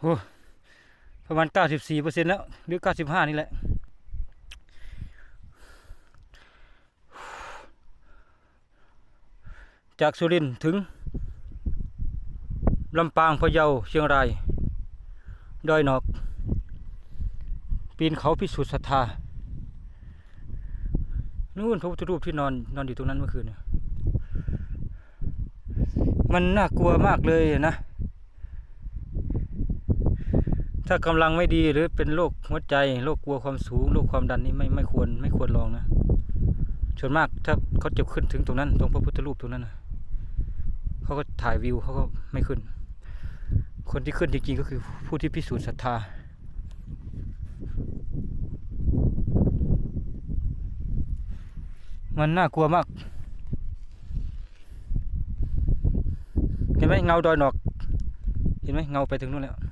โอ้ประมาณเก้าสิบสี่เปอร์เซ็นต์แล้ว หรือเก้าสิบห้านี่แหละ จากสุรินทร์ถึงลำปางพะเยาเชียงราย ดอยหนอก ปีนเขาพิสูจน์ศรัทธานู่นพระพุทธรูปที่นอนนอนอยู่ตรงนั้นเมื่อคืน มันน่ากลัวมากเลยนะ ถ้ากำลังไม่ดีหรือเป็นโรคหัวใจโรคกลัวความสูงโรคความดันนี่ไม่ไม่ควรไม่ควรลองนะส่วนมากถ้าเขาเจะขึ้นถึงตรงนั้น ตรงพระพุทธรูปตรงนั้นนะเขาก็ถ่ายวิวเขาก็ไม่ขึ้น คนที่ขึ้นจริงๆก็คือผู้ที่พิสูจน์ศรัทธามันน่ากลัวมาก เห็นไหมเงาดอยหนอก เห็นไหมเงาไปถึงนู่นแล้ว